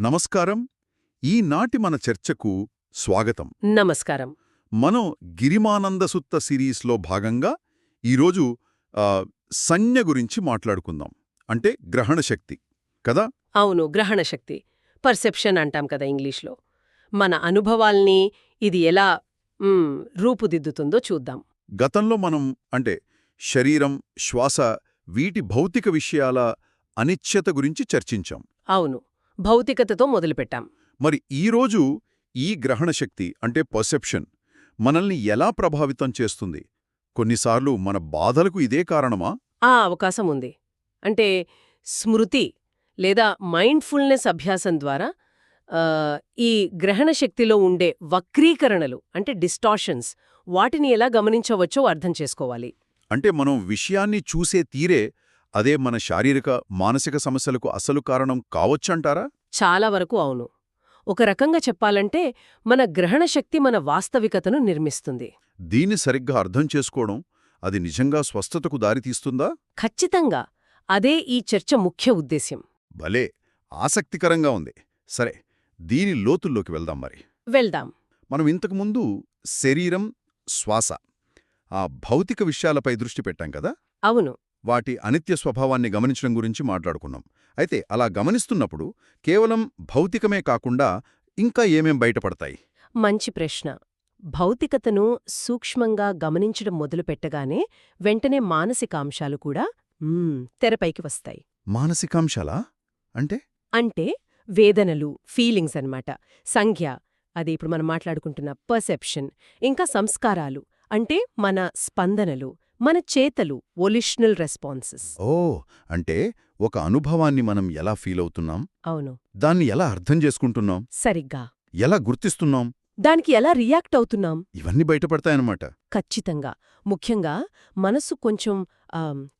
నమస్కారం. ఈనాటి మన చర్చకు స్వాగతం. నమస్కారం. మనం గిరిమానందసుత్త సిరీస్లో భాగంగా ఈరోజు సంజ్ఞ గురించి మాట్లాడుకుందాం. అంటే గ్రహణ శక్తి కదా? అవును గ్రహణ శక్తి. పర్సెప్షన్ అంటాం కదా ఇంగ్లీష్లో. మన అనుభవాల్ని ఇది ఎలా రూపుదిద్దుతుందో చూద్దాం. గతంలో మనం అంటే శరీరం శ్వాస వీటి భౌతిక విషయాల అనిశ్చత గురించి చర్చించాం. అవును. భౌతికతతో మొదలుపెట్టాం. మరి ఈరోజు ఈ గ్రహణ శక్తి అంటే పర్సెప్షన్ మనల్ని ఎలా ప్రభావితం చేస్తుంది? కొన్నిసార్లు మన బాధలకు ఇదే కారణమా? ఆ అవకాశం ఉంది. అంటే స్మృతి లేదా మైండ్ఫుల్నెస్ అభ్యాసం ద్వారా ఈ గ్రహణ శక్తిలో ఉండే వక్రీకరణలు అంటే డిస్టార్షన్స్ వాటిని ఎలా గమనించవచ్చో అర్థం చేసుకోవాలి. అంటే మనం విషయాన్ని చూసే తీరే అదే మన శారీరక మానసిక సమస్యలకు అసలు కారణం కావచ్చంటారా? చాలా వరకు అవును. ఒక రకంగా చెప్పాలంటే మన గ్రహణ శక్తి మన వాస్తవికతను నిర్మిస్తుంది. దీన్ని సరిగ్గా అర్థం చేసుకోవడం అది నిజంగా స్వస్థతకు దారితీస్తుందా? ఖచ్చితంగా. అదే ఈ చర్చ ముఖ్య ఉద్దేశ్యం. భలే! ఆసక్తికరంగా ఉంది. సరే దీని లోతుల్లోకి వెళ్దాం మరి. వెళ్దాం. మనం ఇంతకుముందు శరీరం శ్వాస ఆ భౌతిక విషయాలపై దృష్టి పెట్టాం కదా? అవును. వాటి అనిత్య స్వభావాన్ని గమనించడం గురించి మాట్లాడుకున్నాం. అయితే అలా గమనిస్తున్నప్పుడు కేవలం భౌతికమే కాకుండా ఇంకా ఏమేం బయటపడతాయి? మంచి ప్రశ్న. భౌతికతను సూక్ష్మంగా గమనించడం మొదలుపెట్టగానే వెంటనే మానసిక అంశాలు కూడా తెరపైకి వస్తాయి. మానసికాంశాలా? అంటే? అంటే వేదనలు ఫీలింగ్స్ అన్నమాట. సంఖ్య అది ఇప్పుడు మనం మాట్లాడుకుంటున్న పర్సెప్షన్ ఇంకా సంస్కారాలు అంటే మన స్పందనలు మన చేతలు ఒలిషనల్ రెస్పాన్సెస్. ఓ అంటే ఒక అనుభవాన్ని మనం ఎలా ఫీల్ అవుతున్నాం? అవును. దాన్ని ఎలా అర్థం చేసుకుంటున్నాం? సరిగ్గా. ఎలా గుర్తిస్తున్నాం? దానికి ఎలా రియాక్ట్ అవుతున్నాం? ఇవన్నీ బయటపడతాయన్నమాట. ఖచ్చితంగా. ముఖ్యంగా మనసు కొంచెం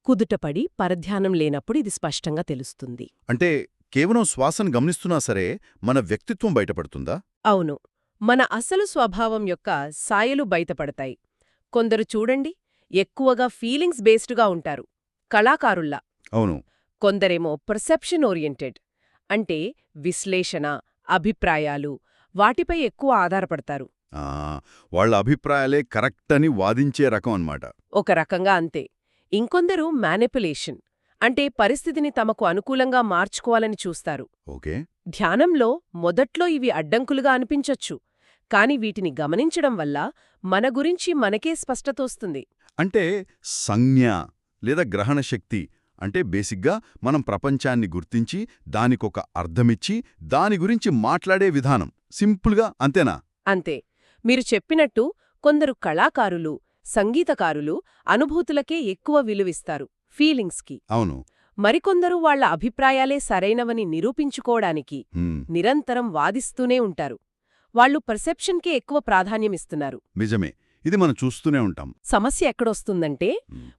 కుదుటపడి పరధ్యానం లేనప్పుడు ఇది స్పష్టంగా తెలుస్తుంది. అంటే కేవలం శ్వాసను గమనిస్తున్నా సరే మన వ్యక్తిత్వం బయటపడుతుందా? అవును. మన అసలు స్వభావం యొక్క సాయలు బయటపడతాయి. కొందరు చూడండి ఎక్కువగా ఫీలింగ్స్ బేస్డ్గా ఉంటారు. కళాకారుల్లా. అవును. కొందరేమో పర్సెప్షన్ ఓరియంటెడ్ అంటే విశ్లేషణ అభిప్రాయాలు వాటిపై ఎక్కువ ఆధారపడతారు. ఆ, వాళ్ళ అభిప్రాయాలే కరెక్ట్ అని వాదించే రకం అన్నమాట. ఒక రకంగా అంతే. ఇంకొందరు మ్యానిపులేషన్ అంటే పరిస్థితిని తమకు అనుకూలంగా మార్చుకోవాలని చూస్తారు. ఓకే. ధ్యానంలో మొదట్లో ఇవి అడ్డంకులుగా అనిపించొచ్చు కాని వీటిని గమనించడం వల్ల మన గురించి మనకే స్పష్టతోస్తుంది. అంటే సంజ్ఞ లేదా గ్రహణ శక్తి అంటే బేసిగ్గా మనం ప్రపంచాన్ని గుర్తించి దానికొక అర్థమిచ్చి దాని గురించి మాట్లాడే విధానం. సింపుల్గా అంతేనా? అంతే. మీరు చెప్పినట్టు కొందరు కళాకారులు సంగీతకారులు అనుభూతులకే ఎక్కువ విలువిస్తారు ఫీలింగ్స్కి. అవును. మరికొందరు వాళ్ళ అభిప్రాయాలే సరైనవని నిరూపించుకోవడానికి నిరంతరం వాదిస్తూనే ఉంటారు. వాళ్ళు పర్సెప్షన్కే ఎక్కువ ప్రాధాన్యమిస్తున్నారు. నిజమే. ఇది మనం చూస్తూనే ఉంటాం. సమస్య ఎక్కడొస్తుందంటే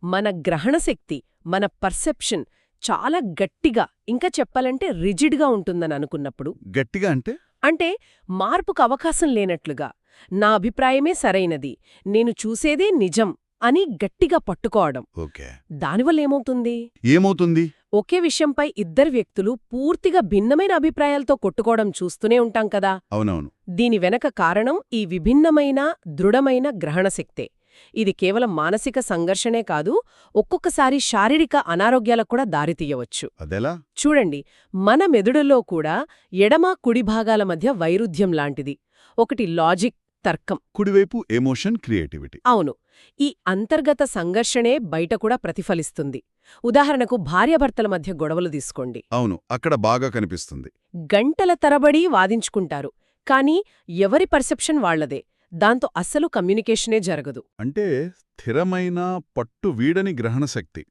మన గ్రహణశక్తి మన పర్సెప్షన్ చాలా గట్టిగా ఇంకా చెప్పాలంటే రిజిడ్గా ఉంటుందని అనుకున్నప్పుడు గట్టిగా అంటే? అంటే మార్పుకు అవకాశం లేనట్లుగా నా అభిప్రాయమే సరైనది నేను చూసేదే నిజం అని గట్టిగా పట్టుకోవడం. ఓకే. దానివల్ల ఏమవుతుంది? ఏమవుతుంది ఒకే విషయంపై ఇద్దరు వ్యక్తులు పూర్తిగా భిన్నమైన అభిప్రాయాలతో కొట్టుకోవడం చూస్తూనే ఉంటాం కదా? అవునవును. దీని వెనక కారణం ఈ విభిన్నమైన దృఢమైన గ్రహణశక్తే ఇది కేవలం మానసిక సంఘర్షణే కాదు ఒక్కొక్కసారి శారీరక అనారోగ్యాలకు కూడా దారితీయవచ్చు అదెలా? చూడండి మన మెదడులో కూడా ఎడమ కుడి భాగాల మధ్య వైరుధ్యం లాంటిది. ఒకటి లాజిక్ తర్కం. కుడివైపు ఎమోషన్ క్రియేటివిటీ. అవును. ఈ అంతర్గత సంఘర్షణే బయట కూడా ప్రతిఫలిస్తుంది. ఉదాహరణకు భార్యాభర్తల మధ్య గొడవలు తీసుకోండి. అవును అక్కడ బాగా కనిపిస్తుంది. గంటల తరబడి వాదించుకుంటారు కానీ ఎవరి పర్సెప్షన్ వాళ్ళదే దాంతో అస్సలు కమ్యూనికేషనే జరగదు. అంటే స్థిరమైన పట్టు వీడని గ్రహణ శక్తి.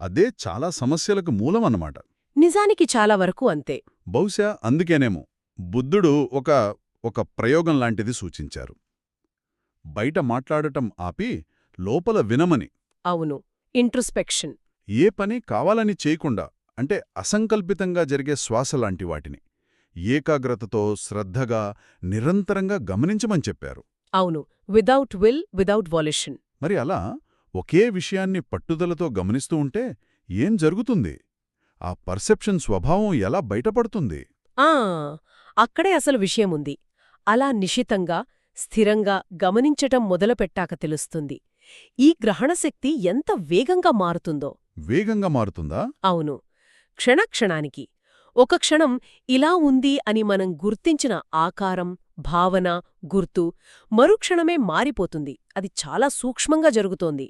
అదే చాలా సమస్యలకు మూలం అన్నమాట. నిజానికి చాలా వరకు అంతే. బహుశా అందుకేనేమో బుద్ధుడు ఒక ఒక ప్రయోగం లాంటిది సూచించారు. బయట మాట్లాడటం ఆపి లోపల వినమని. అవును. ఇంట్రోస్పెక్షన్. ఏ పని కావాలని చేయకుండా అంటే అసంకల్పితంగా జరిగే శ్వాస లాంటి వాటిని ఏకాగ్రతతో శ్రద్ధగా నిరంతరంగా గమనించమని చెప్పారు. అవును. Without will without volition. మరి అలా ఒకే విషయాన్ని పట్టుదలతో గమనిస్తూ ఉంటే ఏం జరుగుతుంది? ఆ పర్సెప్షన్ స్వభావం ఎలా బయటపడుతుంది? ఆ! అక్కడే అసలు విషయముంది అలా నిశితంగా స్థిరంగా గమనించటం మొదలుపెట్టాక తెలుస్తుంది. ఈ గ్రహణశక్తి ఎంత వేగంగా మారుతుందో. వేగంగా మారుతుందా? అవును. క్షణక్షణానికి. ఒక క్షణం ఇలా ఉంది అని మనం గుర్తించిన ఆకారం భావన గుర్తు మరుక్షణమే మారిపోతుంది. అది చాలా సూక్ష్మంగా జరుగుతోంది.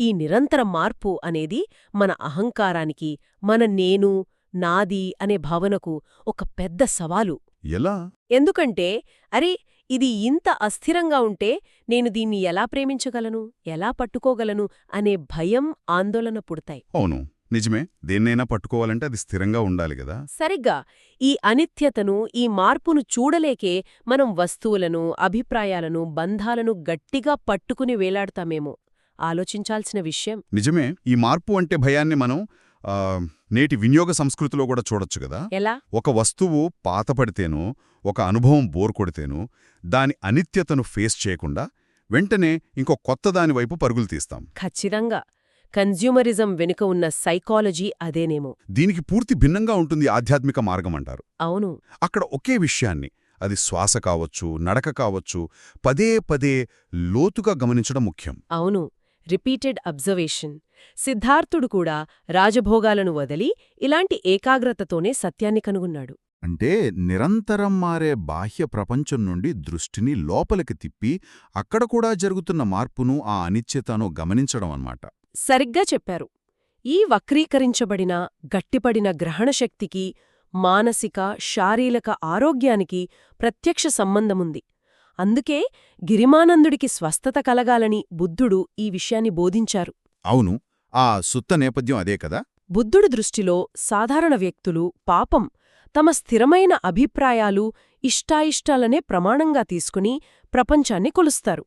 ఈ నిరంతర మార్పు అనేది మన అహంకారానికి మన నేను నాది అనే భావనకు ఒక పెద్ద సవాలు. ఎలా? ఎందుకంటే అరే ఇది ఇంత అస్థిరంగా ఉంటే నేను దీన్ని ఎలా ప్రేమించగలను ఎలా పట్టుకోగలను అనే భయం ఆందోళన పుడతాయి. అవును నిజమే. దేన్నైనా పట్టుకోవాలంటే అది స్థిరంగా ఉండాలి కదా. సరిగ్గా. ఈ అనిత్యతను ఈ మార్పును చూడలేకే మనం వస్తువులను అభిప్రాయాలను బంధాలను గట్టిగా పట్టుకుని వేలాడతామేమో. ఆలోచించాల్సిన విషయం. నిజమే. ఈ మార్పు అంటే భయాన్ని మనం నేటి వినియోగ సంస్కృతిలో కూడా చూడొచ్చు కదా. ఎలా? ఒక వస్తువు పాతపడితేనో ఒక అనుభవం బోర్ కొడితేనో దాని అనిత్యతను ఫేస్ చేయకుండా వెంటనే ఇంకో కొత్త దాని వైపు పరుగులు తీస్తాం. ఖచ్చితంగా. కన్జ్యూమరిజం వెనుక ఉన్న సైకాలజీ అదేనేమో. దీనికి పూర్తి భిన్నంగా ఉంటుంది ఆధ్యాత్మిక మార్గం అంటారు. అవును. అక్కడ ఒకే విషయాన్ని అది శ్వాస కావచ్చు నడక కావచ్చు పదే పదే లోతుగా గమనించడం ముఖ్యం. అవును. Repeated observation. సిద్ధార్థుడు కూడా రాజభోగాలను వదిలి ఇలాంటి ఏకాగ్రతతోనే సత్యాన్ని కనుగొన్నాడు. అంటే నిరంతరం మారే బాహ్య ప్రపంచం నుండి దృష్టిని లోపలికి తిప్పి అక్కడ కూడా జరుగుతున్న మార్పును ఆ అనిశ్చితను గమనించడం అన్నమాట. సరిగ్గా చెప్పారు. ఈ వక్రీకరించబడిన గట్టిపడిన గ్రహణశక్తికి మానసిక శారీరక ఆరోగ్యానికి ప్రత్యక్ష సంబంధముంది. అందుకే గిరిమానందుడికి స్వస్థత కలగాలని బుద్ధుడు ఈ విషయాన్ని బోధించారు. అవును ఆ సుత్త నేపథ్యం అదే కదా? బుద్ధుడి దృష్టిలో సాధారణ వ్యక్తులు పాపం తమ స్థిరమైన అభిప్రాయాలు ఇష్టాయిష్టాలనే ప్రమాణంగా తీసుకుని ప్రపంచాన్ని కొలుస్తారు.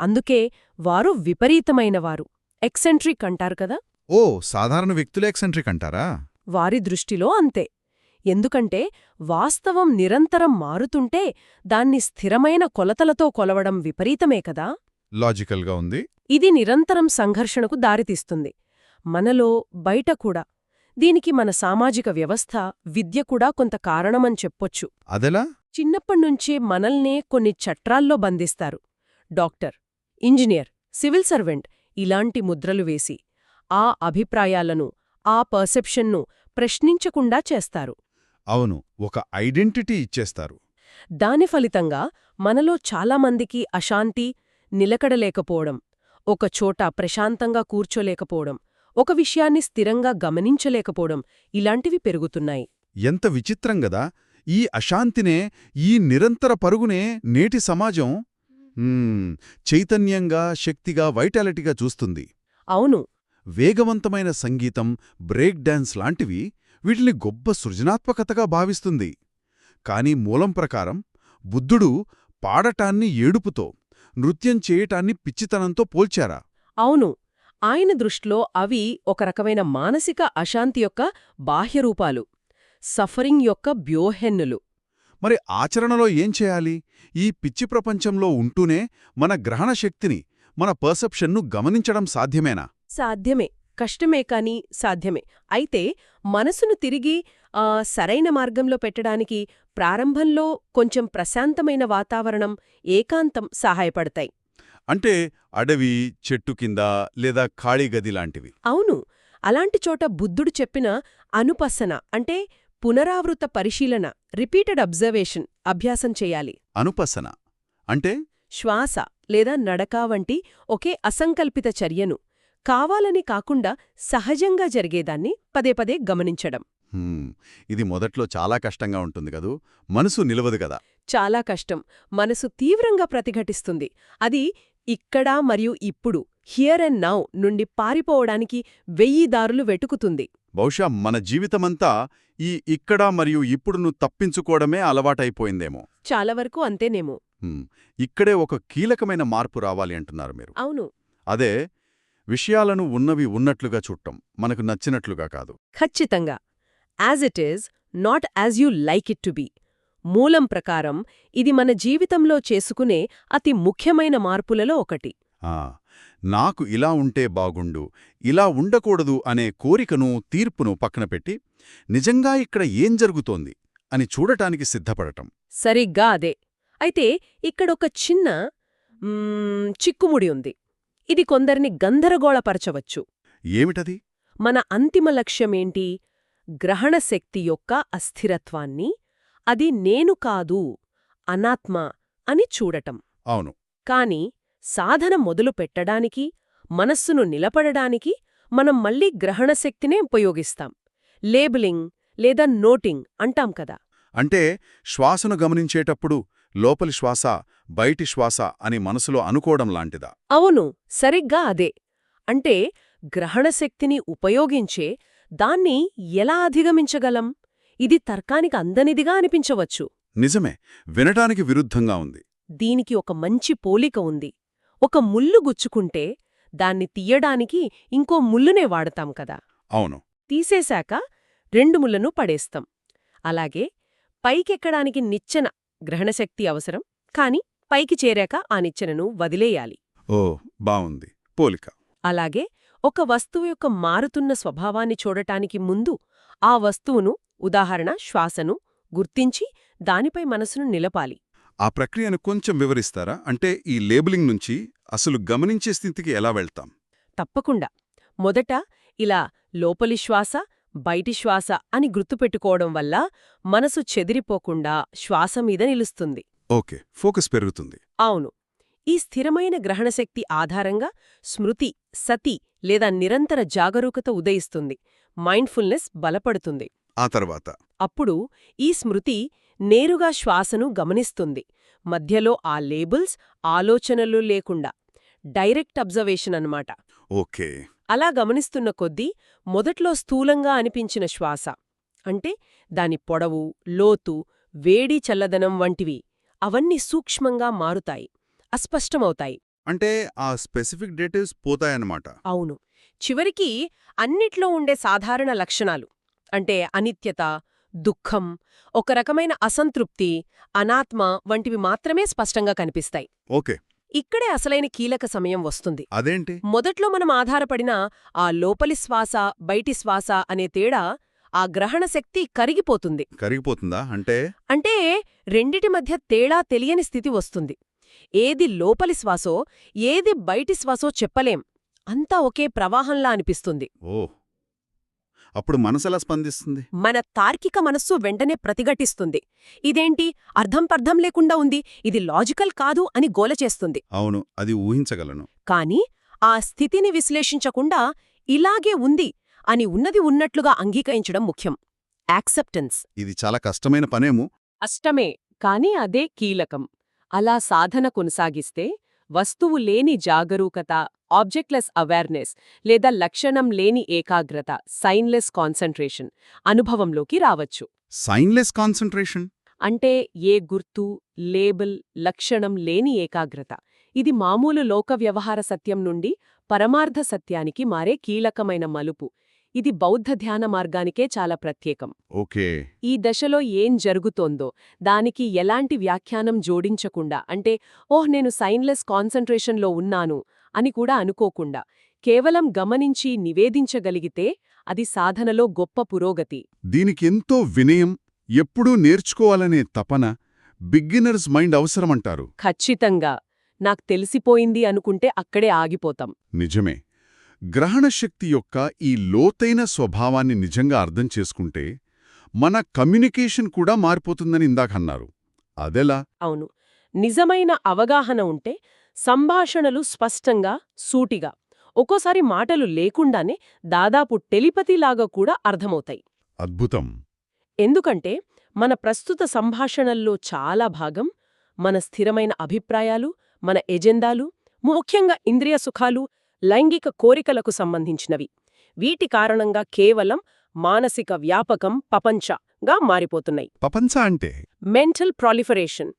అందుకే వారు విపరీతమైనవారు ఎక్సెంట్రిక్ అంటారు కదా? ఓ సాధారణ వ్యక్తులే ఎక్సెంట్రిక్ అంటారా? వారి దృష్టిలో అంతే. ఎందుకంటే వాస్తవం నిరంతరం మారుతుంటే దాన్ని స్థిరమైన కొలతలతో కొలవడం విపరీతమే కదా? లాజికల్గా ఉంది. ఇది నిరంతరం సంఘర్షణకు దారితీస్తుంది. మనలో బయట కూడా. దీనికి మన సామాజిక వ్యవస్థ విద్య కూడా కొంత కారణమని చెప్పొచ్చు. అదెలా? చిన్నప్పటినుంచే మనల్నే కొన్ని చట్రాల్లో బంధిస్తారు. డాక్టర్ ఇంజనీర్ సివిల్ సర్వెంట్ ఇలాంటి ముద్రలు వేసి ఆ అభిప్రాయాలను ఆ పర్సెప్షన్ను ప్రశ్నించకుండా చేస్తారు. అవును ఒక ఐడెంటిటీ ఇచ్చేస్తారు. దాని ఫలితంగా మనలో చాలామందికి అశాంతి నిలకడలేకపోవడం ఒకచోట ప్రశాంతంగా కూర్చోలేకపోవడం ఒక విషయాన్ని స్థిరంగా గమనించలేకపోవడం ఇలాంటివి పెరుగుతున్నాయి. ఎంత విచిత్రం గదా! ఈ అశాంతినే ఈ నిరంతర పరుగునే నేటి సమాజం చైతన్యంగా శక్తిగా వైటాలిటీగా చూస్తుంది. అవును. వేగవంతమైన సంగీతం బ్రేక్ డాన్స్ లాంటివి వీటిని గొప్ప సృజనాత్మకతగా భావిస్తుంది. కాని మూలం ప్రకారం బుద్ధుడు పాడటాన్ని ఏడుపుతో నృత్యం చేయటాన్ని పిచ్చితనంతో పోల్చారా? అవును. ఆయన దృష్టిలో అవి ఒక రకమైన మానసిక అశాంతి యొక్క బాహ్యరూపాలు సఫరింగ్ యొక్క బ్యోహెన్నులు. మరి ఆచరణలో ఏం చేయాలి? ఈ పిచ్చి ప్రపంచంలో ఉంటూనే మన గ్రహణ శక్తిని మన పర్సెప్షన్ను గమనించడం సాధ్యమేనా? సాధ్యమే. కష్టమే కాని సాధ్యమే. అయితే మనసును తిరిగి ఆ, సరైన మార్గంలో పెట్టడానికి ప్రారంభంలో కొంచెం ప్రశాంతమైన వాతావరణం ఏకాంతం సహాయపడతాయి. అంటే అడవి చెట్టు కింద లేదా ఖాళీ గది లాంటివి. అవును. అలాంటి చోట బుద్ధుడు చెప్పిన అనుపసన అంటే పునరావృత పరిశీలన రిపీటెడ్ అబ్జర్వేషన్ అభ్యాసం చేయాలి. అనుపసన అంటే? శ్వాస లేదా నడక వంటి ఒకే అసంకల్పిత చర్యను. కావాలని కాకుండా సహజంగా జరిగేదాన్ని పదే పదే గమనించడం. ఇది మొదట్లో చాలా కష్టంగా ఉంటుంది కదూ? మనసు నిలవదు కదా? చాలా కష్టం. మనసు తీవ్రంగా ప్రతిఘటిస్తుంది. అది ఇక్కడ మరియు ఇప్పుడు హియర్ అండ్ నౌ నుండి పారిపోవడానికి వెయ్యి దారులు వెటుకుతుంది బహుశా మన జీవితమంతా ఈ ఇక్కడ మరియు ఇప్పుడును తప్పించుకోవడమే అలవాటైపోయిందేమో. చాలా వరకు అంతేనేమో. ఇక్కడే ఒక కీలకమైన మార్పు రావాలి అంటున్నారు మీరు. అవును. అదే విషయాలను ఉన్నవి ఉన్నట్లుగా చూడటం మనకు నచ్చినట్లుగా కాదు. ఖచ్చితంగా. As it is not as you like it to be మూలం ప్రకారం ఇది మన జీవితంలో చేసుకునే అతి ముఖ్యమైన మార్పులలో ఒకటి. ఆ నాకు ఇలా ఉంటే బాగుండు ఇలా ఉండకూడదు అనే కోరికను తీర్పును పక్కన పెట్టి నిజంగా ఇక్కడ ఏం జరుగుతోంది అని చూడటానికి సిద్ధపడటం. సరిగ్గా అదే. అయితే ఇక్కడొక చిన్న చిక్కుముడి ఉంది. ఇది కొందరిని గందరగోళపరచవచ్చు. ఏమిటది? మన అంతిమ లక్ష్యమేంటి? గ్రహణ శక్తి యొక్క అస్థిరత్వాన్ని అది నేను కాదు అనాత్మ అని చూడటం. అవును. కాని సాధన మొదలు పెట్టడానికి మనస్సును నిలపడడానికి మనం మళ్ళీ గ్రహణ శక్తినే ఉపయోగిస్తాం. లేబులింగ్ లేదా నోటింగ్ అంటాం కదా. అంటే శ్వాసను గమనించేటప్పుడు లోపలి శ్వాస బయటి శ్వాస అని మనసులో అనుకోవడం లాంటిదా? అవును సరిగ్గా అదే. అంటే గ్రహణ శక్తిని ఉపయోగించే దాన్ని ఎలా అధిగమించగలం? ఇది తర్కానికి అందనిదిగా అనిపించవచ్చు. నిజమే వినటానికి విరుద్ధంగా ఉంది. దీనికి ఒక మంచి పోలిక ఉంది. ఒక ముల్లు గుచ్చుకుంటే దాన్ని తీయడానికి ఇంకో ముల్లునే వాడతాం కదా. అవును. తీసేశాక రెండు ముళ్ళను పడేస్తాం. అలాగే పైకెక్కడానికి నిచ్చెన గ్రహణశక్తి అవసరం కాని పైకి చేరాక ఆ నిచ్చెనను వదిలేయాలి. ఓ బావుంది. పోలిక. అలాగే ఒక వస్తువు యొక్క మారుతున్న స్వభావాన్ని చూడటానికి ముందు ఆ వస్తువును ఉదాహరణ శ్వాసను గుర్తించి దానిపై మనసును నిలపాలి. ఆ ప్రక్రియను కొంచెం వివరిస్తారా? అంటే ఈ లేబులింగ్ నుంచి అసలు గమనించే స్థితికి ఎలా వెళ్తాం? తప్పకుండా. మొదట ఇలా లోపలి శ్వాస బయటి శ్వాస అని గుర్తుపెట్టుకోవడం వల్ల మనసు చెదిరిపోకుండా శ్వాస మీద నిలుస్తుంది. ఓకే ఫోకస్ పెరుగుతుంది. అవును. ఈ స్థిరమైన గ్రహణశక్తి ఆధారంగా స్మృతి సతి లేదా నిరంతర జాగరూకత ఉదయిస్తుంది. మైండ్ఫుల్నెస్ బలపడుతుంది. ఆ తర్వాత? అప్పుడు ఈ స్మృతి నేరుగా శ్వాసను గమనిస్తుంది. మధ్యలో ఆ లేబుల్స్ ఆలోచనలు లేకుండా. డైరెక్ట్ అబ్జర్వేషన్ అన్నమాట. ఓకే. అలా గమనిస్తున్న కొద్దీ మొదట్లో స్థూలంగా అనిపించిన శ్వాస. అంటే దాని పొడవు లోతు వేడి చల్లదనం వంటివి. అవన్నీ సూక్ష్మంగా మారుతాయి అస్పష్టమవుతాయి. అంటే ఆ స్పెసిఫిక్ డేటివ్స్ పోతాయన్నమాట. అవును. చివరికి అన్నిట్లో ఉండే సాధారణ లక్షణాలు అంటే అనిత్యత దుఃఖం ఒక రకమైన అసంతృప్తి అనాత్మ వంటివి మాత్రమే స్పష్టంగా కనిపిస్తాయి. ఓకే. ఇక్కడే అసలైన కీలక సమయం వస్తుంది. అదేంటి? మొదట్లో మనం ఆధారపడిన ఆ లోపలి శ్వాస బయటి శ్వాస అనే తేడా ఆ గ్రహణ శక్తి కరిగిపోతుంది. కరిగిపోతుందా? అంటే? అంటే రెండిటి మధ్య తేడా తెలియని స్థితి వస్తుంది. ఏది లోపలి శ్వాసో ఏది బయటి శ్వాసో చెప్పలేం. అంతా ఒకే ప్రవాహంలా అనిపిస్తుంది. ఓ! అప్పుడు మనసెలా స్పందిస్తుంది? మన తార్కిక మనస్సు వెంటనే ప్రతిఘటిస్తుంది. ఇదేంటి? అర్థం పర్థం లేకుండా ఉంది. ఇది లాజికల్ కాదు అని గోల చేస్తుంది. అవును అది ఊహించగలను. కాని ఆ స్థితిని విశ్లేషించకుండా ఇలాగే ఉంది. అని ఉన్నది ఉన్నట్లుగా అంగీకరించడం ముఖ్యం. యాక్సెప్టెన్స్ ఇది చాలా కష్టమైన పనేమో. అష్టమే కాని అదే కీలకం. అలా సాధన కొనసాగిస్తే వస్తువు లేని జాగరూకత ఆబ్జెక్ట్లెస్ అవేర్నెస్ లేదా లక్షణం లేని ఏకాగ్రత సైన్లెస్ కాన్సంట్రేషన్ అనుభవంలోకి రావచ్చు. సైన్లెస్ కాన్సంట్రేషన్ అంటే ఏ గుర్తు లేబుల్ లక్షణం లేని ఏకాగ్రత. ఇది మామూలు లోక వ్యవహార సత్యం నుండి పరమార్థ సత్యానికి మారే కీలకమైన మలుపు. ఇది బౌద్ధ ధ్యాన మార్గానికే చాలా ప్రత్యేకం. ఓకే. ఈ దశలో ఏం జరుగుతోందో దానికి ఎలాంటి వ్యాఖ్యానం జోడించకుండా అంటే ఓహ్ నేను సైన్లెస్ కాన్సంట్రేషన్లో ఉన్నాను అని కూడా అనుకోకుండా కేవలం గమనించి నివేదించగలిగితే అది సాధనలో గొప్ప పురోగతి. దీనికెంతో వినయం ఎప్పుడూ నేర్చుకోవాలనే తపన బిగ్గినర్స్ మైండ్ అవసరమంటారు. ఖచ్చితంగా. నాకు తెలిసిపోయింది అనుకుంటే అక్కడే ఆగిపోతాం. నిజమే. గ్రహణశక్తి యొక్క ఈ లోతైన స్వభావాన్ని నిజంగా అర్థం చేసుకుంటే మన కమ్యూనికేషన్ కూడా మారిపోతుందని ఇందాకన్నారు అదెలా? అవును. నిజమైన అవగాహన ఉంటే సంభాషణలు స్పష్టంగా సూటిగా ఒక్కోసారి మాటలు లేకుండానే దాదాపు టెలిపతిలాగా కూడా అర్థమవుతాయి. అద్భుతం. ఎందుకంటే మన ప్రస్తుత సంభాషణల్లో చాలా భాగం మన స్థిరమైన అభిప్రాయాలు మన ఎజెండాలు ముఖ్యంగా ఇంద్రియ సుఖాలు లైంగిక కోరికలకు సంబంధించినవి. వీటి కారణంగా కేవలం మానసిక వ్యాపకం పపంచగా మారిపోతున్నాయి. పపంచ అంటే? Mental proliferation.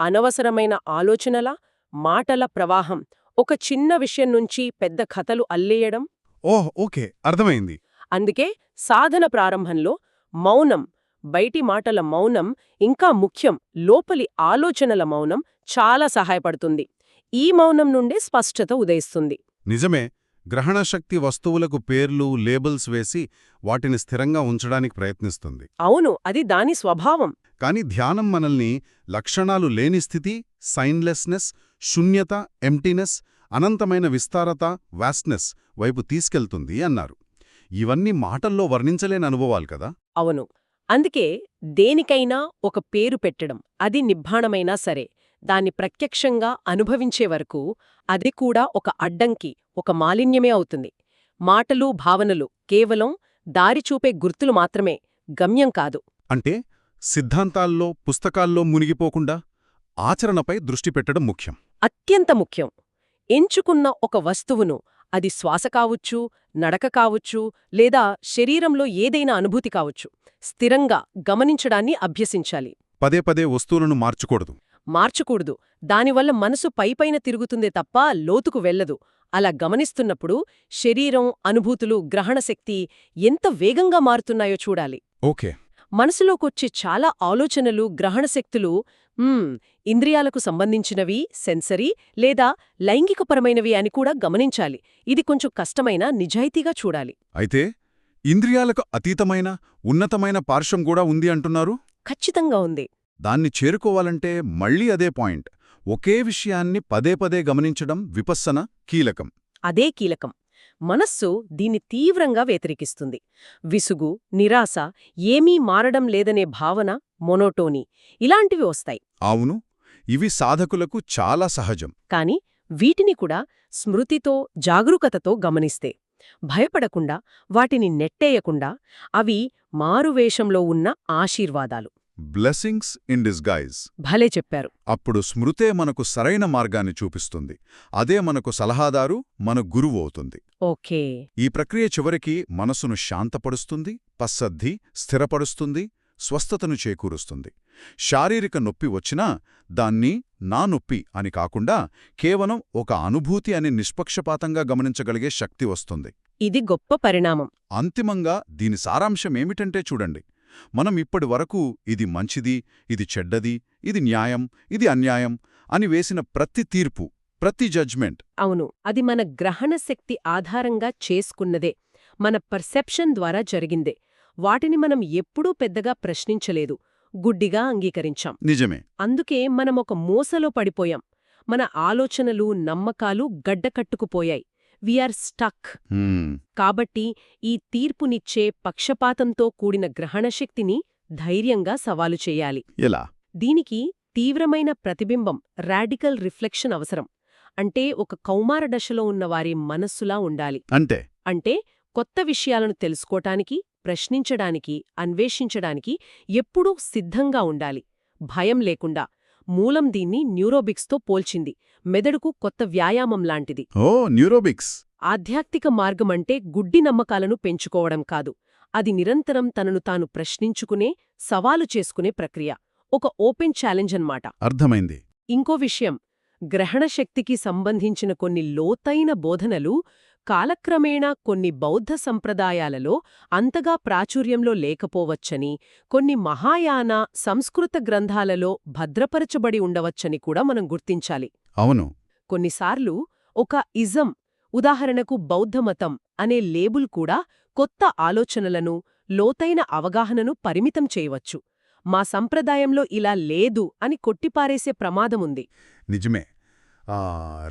అనవసరమైన ఆలోచనల మాటల ప్రవాహం ఒక చిన్న విషయం నుంచి పెద్ద కథలు అల్లేయడం. ఓహ్ ఓకే అర్థమైంది. అందుకే సాధన ప్రారంభంలో మౌనం బయటి మాటల మౌనం ఇంకా ముఖ్యం లోపలి ఆలోచనల మౌనం చాలా సహాయపడుతుంది. ఈ మౌనం నుండే స్పష్టత ఉదయిస్తుంది. నిజమే గ్రహణశక్తి వస్తువులకు పేర్లు లేబుల్స్ వేసి వాటిని స్థిరంగా ఉంచడానికి ప్రయత్నిస్తుంది. అవును అది దాని స్వభావం. కాని ధ్యానం మనల్ని లక్షణాలు లేని స్థితి సైన్లెస్నెస్ శూన్యత ఎంటీనెస్ అనంతమైన విస్తారత వాస్ట్నెస్ వైపు తీసుకెళ్తుంది అన్నారు. ఇవన్నీ మాటల్లో వర్ణించలేని అనుభవాలు కదా? అవును. అందుకే దేనికైనా ఒక పేరు పెట్టడం అది నిబ్బాణమైనా సరే. దాన్ని ప్రత్యక్షంగా అనుభవించే వరకు అది కూడా ఒక అడ్డంకి ఒక మాలిన్యమే అవుతుంది. మాటలు భావనలు కేవలం దారి చూపే గుర్తులు మాత్రమే గమ్యం కాదు. అంటే సిద్ధాంతాల్లో పుస్తకాల్లో మునిగిపోకుండా ఆచరణపై దృష్టి పెట్టడం ముఖ్యం. అత్యంత ముఖ్యం. ఎంచుకున్న ఒక వస్తువును అది శ్వాస కావచ్చు నడక కావచ్చు లేదా శరీరంలో ఏదైనా అనుభూతి కావచ్చు స్థిరంగా గమనించడాన్ని అభ్యసించాలి. పదే పదే వస్తువులను మార్చకూడదు. మార్చకూడదు. దానివల్ల మనసు పైపైన తిరుగుతుందే తప్ప లోతుకు వెళ్ళదు. అలా గమనిస్తున్నప్పుడు శరీరం అనుభూతులు గ్రహణశక్తి ఎంత వేగంగా మారుతున్నాయో చూడాలి. ఓకే. మనసులోకొచ్చే చాలా ఆలోచనలు గ్రహణశక్తులు ఇంద్రియాలకు సంబంధించినవి సెన్సరీ లేదా లైంగికపరమైనవి అని కూడా గమనించాలి. ఇది కొంచెం కష్టమైన నిజాయితీగా చూడాలి. అయితే ఇంద్రియాలకు అతీతమైన ఉన్నతమైన పార్శ్వం కూడా ఉంది అంటున్నారు? ఖచ్చితంగా ఉంది. దాన్ని చేరుకోవాలంటే మళ్ళీ అదే పాయింట్. ఒకే విషయాన్ని పదే పదే గమనించడం విపස්සన కీలకం. అదే కీలకం. మనస్సు దీన్ని తీవ్రంగా వ్యతిరేకిస్తుంది. విసుగు నిరాశ ఏమీ మారడం లేదనే భావన మొనోటోనీ ఇలాంటివి వస్తాయి. అవును ఇవి సాధకులకు చాలా సహజం. కాని వీటిని కూడా స్మృతితో జాగరూకతతో గమనిస్తే భయపడకుండా వాటిని నెట్టేయకుండా అవి మారువేషంలో ఉన్న ఆశీర్వాదాలు. బ్లెస్సింగ్స్ ఇన్ డిస్గైజ్ భలే చెప్పారు. అప్పుడు స్మృతే మనకు సరైన మార్గాన్ని చూపిస్తుంది. అదే మనకు సలహాదారు మన గురువు అవుతుంది. ఓకే. ఈ ప్రక్రియ చివరికి మనసును శాంతపరుస్తుంది పశ్చద్ధి స్థిరపరుస్తుంది స్వస్థతను చేకూరుస్తుంది. శారీరక నొప్పి వచ్చినా దాన్ని నా నొప్పి అని కాకుండా కేవలం ఒక అనుభూతి అని నిష్పక్షపాతంగా గమనించగలిగే శక్తి వస్తుంది. ఇది గొప్ప పరిణామం. అంతిమంగా దీని సారాంశం ఏమిటంటే చూడండి. మనం ఇప్పటి వరకు ఇది మంచిది ఇది చెడ్డది ఇది న్యాయం ఇది అన్యాయం అని వేసిన ప్రతి తీర్పు ప్రతి జడ్జ్మెంట్. అవును అది మన గ్రహణ శక్తి ఆధారంగా చేసుకున్నదే మన పర్సెప్షన్ ద్వారా జరిగిందే. వాటిని మనం ఎప్పుడూ పెద్దగా ప్రశ్నించలేదు గుడ్డిగా అంగీకరించాం. నిజమే. అందుకే మనమొక మూసలో పడిపోయాం. మన ఆలోచనలు నమ్మకాలు గడ్డకట్టుకుపోయాయి. వీఆర్ స్టక్ హ్మ్, కాబట్టి ఈ తీర్పునిచ్చే పక్షపాతంతో కూడిన గ్రహణశక్తిని ధైర్యంగా సవాలు చేయాలి. ఎలా? దీనికి తీవ్రమైన ప్రతిబింబం రాడికల్ రిఫ్లెక్షన్ అవసరం. అంటే ఒక కౌమార దశలో ఉన్న వారి మనస్సులా ఉండాలి. అంటే? అంటే కొత్త విషయాలను తెలుసుకోటానికి ప్రశ్నించడానికి అన్వేషించడానికి ఎప్పుడూ సిద్ధంగా ఉండాలి. భయం లేకుండా మూలం దీన్ని న్యూరోబిక్స్తో పోల్చింది. మెదడుకు కొత్త వ్యాయామం లాంటిది. ఓ న్యూరోబిక్స్. ఆధ్యాత్మిక మార్గమంటే గుడ్డి నమ్మకాలను పెంచుకోవడం కాదు. అది నిరంతరం తనను తాను ప్రశ్నించుకునే సవాలు చేసుకునే ప్రక్రియ. ఒక ఓపెన్ ఛాలెంజ్ అన్నమాట. అర్థమైంది. ఇంకో విషయం. గ్రహణశక్తికి సంబంధించిన కొన్ని లోతైన బోధనలు కాలక్రమేణా కొన్ని బౌద్ధ సంప్రదాయాలలో అంతగా ప్రాచుర్యంలో లేకపోవచ్చని కొన్ని మహాయాన సంస్కృత గ్రంథాలలో భద్రపరచబడి ఉండవచ్చని కూడా మనం గుర్తించాలి. అవును. కొన్నిసార్లు ఒక ఇజం ఉదాహరణకు బౌద్ధమతం అనే లేబుల్ కూడా కొత్త ఆలోచనలను లోతైన అవగాహనను పరిమితం చేయవచ్చు. మా సంప్రదాయంలో ఇలా లేదు అని కొట్టిపారేసే ప్రమాదముంది. నిజమే. ఆ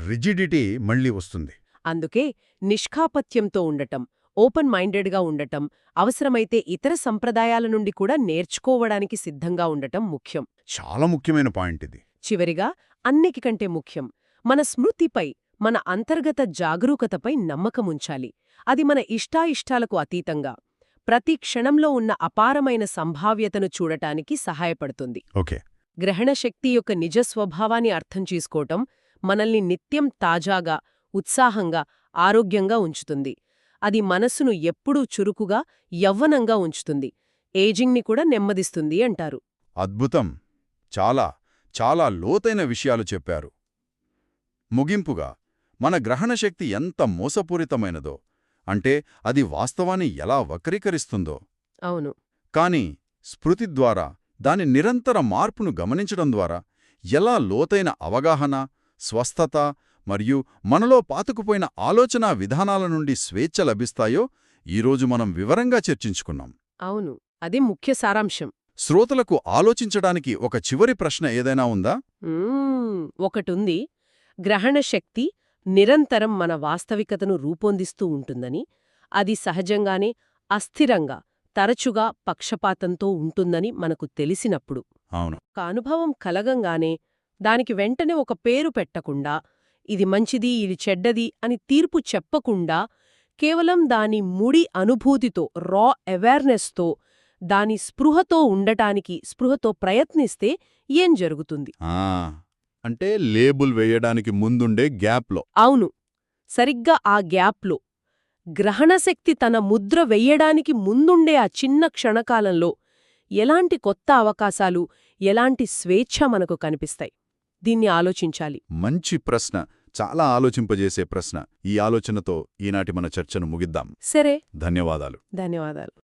రిజిడిటీ మళ్ళీ వస్తుంది. అందుకే నిష్కాపత్యంతో ఉండటం ఓపెన్ మైండెడ్గా ఉండటం అవసరమైతే ఇతర సంప్రదాయాల నుండి కూడా నేర్చుకోవడానికి సిద్ధంగా ఉండటం ముఖ్యం. చాలా ముఖ్యమైన పాయింట్ ఇది. చివరిగా అన్నిటికంటే ముఖ్యం మన స్మృతిపై మన అంతర్గత జాగరూకతపై నమ్మకముంచాలి అది మన ఇష్టాయిష్టాలకు అతీతంగా ప్రతి క్షణంలో ఉన్న అపారమైన సంభావ్యతను చూడటానికి సహాయపడుతుంది. ఓకే. గ్రహణశక్తి యొక్క నిజ స్వభావాన్ని అర్థం చేసుకోవటం మనల్ని నిత్యం తాజాగా ఉత్సాహంగా ఆరోగ్యంగా ఉంచుతుంది. అది మనస్సును ఎప్పుడూ చురుకుగా యవ్వనంగా ఉంచుతుంది. ఏజింగ్ని కూడా నెమ్మదిస్తుంది అంటారు. అద్భుతం! చాలా చాలా లోతైన విషయాలు చెప్పారు. ముగింపుగా మన గ్రహణశక్తి ఎంత మోసపూరితమైనదో అంటే అది వాస్తవాన్ని ఎలా వక్రీకరిస్తుందో. అవును. కాని స్మృతి ద్వారా దాని నిరంతర మార్పును గమనించడం ద్వారా ఎలా లోతైన అవగాహన స్వస్థత మరియు మనలో పాతుకుపోయిన ఆలోచనా విధానాల నుండి స్వేచ్ఛ లభిస్తాయో ఈరోజు మనం వివరంగా చర్చించుకున్నాం. అవును అది ముఖ్య సారాంశం. శ్రోతలకు ఆలోచించడానికి ఒక చివరి ప్రశ్న ఏదైనా ఉందా? ఒకటుంది. గ్రహణ శక్తి నిరంతరం మన వాస్తవికతను రూపొందిస్తూ ఉంటుందని అది సహజంగానే అస్థిరంగా తరచుగా పక్షపాతంతో ఉంటుందని మనకు తెలిసినప్పుడు. అవును. ఒక అనుభవం కలగంగానే దానికి వెంటనే ఒక పేరు పెట్టకుండా ఇది మంచిది ఇది చెడ్డది అని తీర్పు చెప్పకుండా కేవలం దాని ముడి అనుభూతితో రా అవేర్నెస్తో దాని స్పృహతో ఉండటానికి స్పృహతో ప్రయత్నిస్తే ఏం జరుగుతుంది? అంటే లేబుల్ వేయడానికి ముందుండే గ్యాప్లో. అవును. సరిగ్గా ఆ గ్యాప్లో. గ్రహణశక్తి తన ముద్ర వెయ్యడానికి ముందుండే ఆ చిన్న క్షణకాలంలో ఎలాంటి కొత్త అవకాశాలు ఎలాంటి స్వేచ్ఛ మనకు కనిపిస్తాయి? దీన్ని ఆలోచించాలి. మంచి ప్రశ్న చాలా ఆలోచింపజేసే ప్రశ్న. ఈ ఆలోచనతో ఈనాటి మన చర్చను ముగిద్దాం. సరే. ధన్యవాదాలు. ధన్యవాదాలు.